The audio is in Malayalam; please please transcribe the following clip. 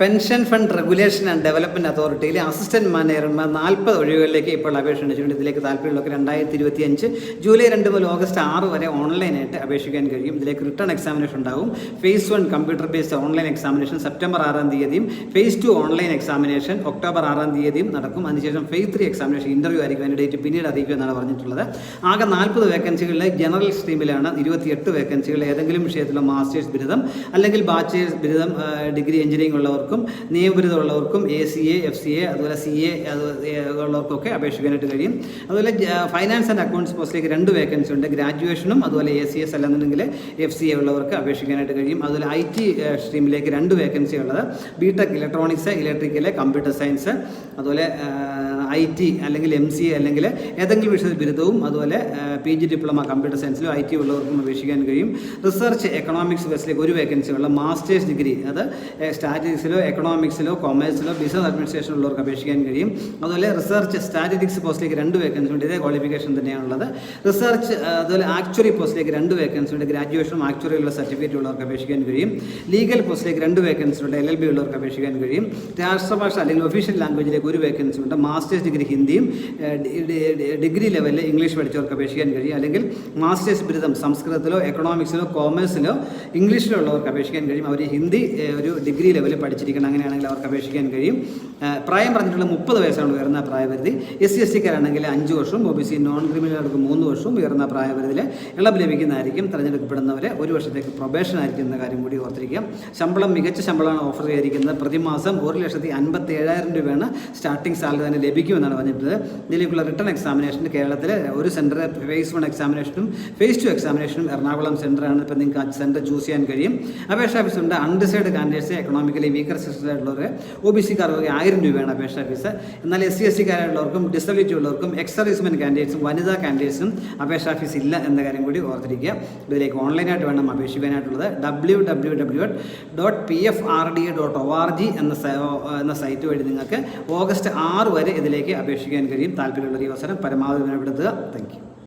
Pension fund regulation and development അതോറിറ്റിയിലെ assistant മാനേജർമാർ നാൽപ്പത് ഒഴിവുകളിലേക്ക് ഇപ്പോൾ അപേക്ഷ ക്ഷണിച്ചിട്ടുണ്ട് ഇതിലേക്ക് താല്പര്യമുള്ളവർക്ക് രണ്ടായിരത്തി ഇരുപത്തി അഞ്ച് ജൂലൈ രണ്ട് മുതൽ ഓഗസ്റ്റ് ആറ് വരെ ഓൺലൈനായിട്ട് അപേക്ഷിക്കാൻ കഴിയും. ഇതിലേക്ക് റിട്ടേൺ എക്സാമിനേഷൻ ഉണ്ടാവും. Phase one computer based online examination September ആറാം തീയതിയും phase two online examination October ആറാം തീയതിയും നടക്കും. അതിനുശേഷം ഫേസ് ത്രീ എക്സാമിനേഷൻ ഇന്റർവ്യൂ ആയിരിക്കും. അതിന്റെ ഡേറ്റ് പിന്നീട് അറിയിക്കുമെന്നാണ് പറഞ്ഞിട്ടുള്ളത്. ആകെ നാൽപ്പത് വേക്കൻസികളിലെ ജനറൽ സ്ട്രീമിലാണ് ഇരുപത്തിയെട്ട് വേക്കൻസികൾ ഏതെങ്കിലും വിഷയത്തിലുള്ള മാസ്റ്റേഴ്സ് ബിരുദം അല്ലെങ്കിൽ ബാച്ചേഴ്സ് ബിരുദം ഡിഗ്രി എഞ്ചിനീയറിംഗ് ഉള്ളവർക്കും ഉള്ളവർക്കും A C A F C A അതുപോലെ സി എ ഉള്ളവർക്കൊക്കെ അപേക്ഷിക്കാനായിട്ട് കഴിയും. അതുപോലെ ഫൈനാൻസ് ആൻഡ് അക്കൗണ്ട്സ് പോസ്റ്റിലേക്ക് രണ്ട് വേക്കൻസി ഉണ്ട്. ഗ്രാജുവേഷനും അതുപോലെ എ സി എസ് അല്ലെന്നുണ്ടെങ്കിൽ എഫ് സി എ ഉള്ളവർക്ക് അപേക്ഷിക്കാനായിട്ട് കഴിയും. അതുപോലെ ഐ ടി സ്ട്രീമിലേക്ക് രണ്ട് വേക്കൻസി ഉള്ളത്. B tech electronics electrical computer science അതുപോലെ ഐ ടി അല്ലെങ്കിൽ എം സി അല്ലെങ്കിൽ ഏതെങ്കിലും വിഷയത്തിൽ ബിരുദവും അതുപോലെ പി ജി ഡിപ്ലോമ കമ്പ്യൂട്ടർ സയൻസിലും ഐ ടി ഉള്ളവർക്കും അപേക്ഷിക്കാൻ കഴിയും. റിസർച്ച് എക്കണോമിക്സ് ബേസിലേക്ക് ഒരു വേക്കൻസി ഉള്ള മാസ്റ്റേഴ്സ് ഡിഗ്രി അത് സ്റ്റാറ്റിസ്റ്റിക്സിലോ എക്കണോമിക്സിലോ കൊമേഴ്സിലോ ബിസിനസ് അഡ്മിനിസ്ട്രേഷൻ ഉള്ളവർക്ക് അപേക്ഷിക്കാൻ കഴിയും. അതുപോലെ റിസർച്ച് സ്റ്റാറ്റിസ്റ്റിക്സ് പോസ്റ്റിലേക്ക് രണ്ട് വേക്കൻസി ഉണ്ട്. ഇതേ ക്വാളിഫിക്കേഷൻ തന്നെയാണുള്ളത്. റിസർച്ച് അതുപോലെ ആക്ച്വറി പോസ്റ്റിലേക്ക് രണ്ട് വേക്കൻസി ഉണ്ട്. ഗ്രാജുവേഷനും ആക്ച്വറിയുള്ള സർട്ടിഫിക്കറ്റ് ഉള്ളവർക്ക് അപേക്ഷിക്കാൻ കഴിയും. ലീഗൽ പോസ്റ്റിലേക്ക് രണ്ട് വേക്കൻസി ഉണ്ട്. എൽ എൽ ബി ഉള്ളവർക്ക് അപേക്ഷിക്കാൻ കഴിയും. രാഷ്ട്രഭാഷ അല്ലെങ്കിൽ ഒഫീഷ്യൽ ലാംഗ്വേജിലേക്ക് ഒരു വേക്കൻസി ഉണ്ട്. മാസ്റ്റേഴ്സ് ഡിഗ്രി ഹിന്ദിയും ഡിഗ്രി ലെവലിൽ ഇംഗ്ലീഷ് പഠിച്ചവർക്ക് അപേക്ഷിക്കാൻ കഴിയും. അല്ലെങ്കിൽ മാസ്റ്റേഴ്സ് ബിരുദം സംസ്കൃതത്തിലോ എക്കണോമിക്സിലോ കോമേഴ്സിലോ ഇംഗ്ലീഷിലോ ഉള്ളവർക്ക് അപേക്ഷിക്കാൻ കഴിയും. അവർ ഹിന്ദി ഒരു ഡിഗ്രി ലെവലിൽ പഠിച്ചിരിക്കണം അങ്ങനെയാണെങ്കിൽ അവർക്ക് അപേക്ഷിക്കാൻ കഴിയും. പ്രായം പറഞ്ഞിട്ടുള്ള മുപ്പത് വയസ്സാണ് ഉയർന്ന പ്രായപരിധി. എസ് സി എസ് ടിക്കാരാണെങ്കിൽ അഞ്ച് വർഷവും ഒ ബി സി നോൺ ക്രിമിനലുകൾക്ക് മൂന്ന് വർഷവും ഉയർന്ന പ്രായപരിധിയിൽ ഇളവ് ലഭിക്കുന്നതായിരിക്കും. തിരഞ്ഞെടുക്കപ്പെടുന്നവരെ ഒരു വർഷത്തേക്ക് പ്രൊബേഷൻ ആയിരിക്കും എന്ന കാര്യം കൂടി ഓർത്തിരിക്കാം ശമ്പളം മികച്ച ശമ്പളമാണ് ഓഫർ ചെയ്തിരിക്കുന്നത് പ്രതിമാസം ഒരു ലക്ഷത്തി അൻപത്തി ഏഴായിരം രൂപയാണ് സ്റ്റാർട്ടിംഗ് സാലറി തന്നെ ലഭിക്കുമെന്നാണ് പറഞ്ഞിട്ടുള്ളത്. ഇതിലേക്കുള്ള റിട്ടേൺ എക്സാമിനേഷൻ കേരളത്തിൽ ഒരു സെന്റർ ഫേസ് വൺ എക്സാമിനേഷനും ഫേസ് ടു എക്സാമിനേഷനും എറണാകുളം സെന്ററാണ് ഇപ്പോൾ നിങ്ങൾക്ക് ആ സെന്റർ ചൂസ് ചെയ്യാൻ കഴിയും. അപേക്ഷാ ഫീസ് ഉണ്ട്. അൺഡിസൈഡ് കാൻഡിഡേറ്റ്സ് എക്കണോമിക്കലി വീക്കർ ആയിട്ടുള്ളവർ ഒ ബി സിക്കാർക്ക് ആയിരം രൂപയാണ് അപേക്ഷാ ഫീസ്. എന്നാൽ എസ് സി എസ് സിക്കാരുള്ളവർക്കും ഡിസബിലിറ്റി ഉള്ളവർക്കും എക്സ് കാൻഡിഡേറ്റ്സും വനിതാ കാൻഡിഡേറ്റ്സും അപേക്ഷാ ഫീസ് ഇല്ല എന്ന കാര്യം കൂടി ഓർത്തിരിക്കുക. ഇതിലേക്ക് ഓൺലൈനായിട്ട് വേണം അപേക്ഷിക്കാനായിട്ടുള്ളത്. W W W dot P F R D A dot O R G എന്ന എന്ന സൈറ്റ് വഴി നിങ്ങൾക്ക് ഓഗസ്റ്റ് ആറ് വരെ ഇതിലേക്ക് അപേക്ഷിക്കാൻ കഴിയും. താല്പര്യമുള്ള ഈ അവസരം പരമാവധി വിനപ്പെടുത്തുക താങ്ക് യു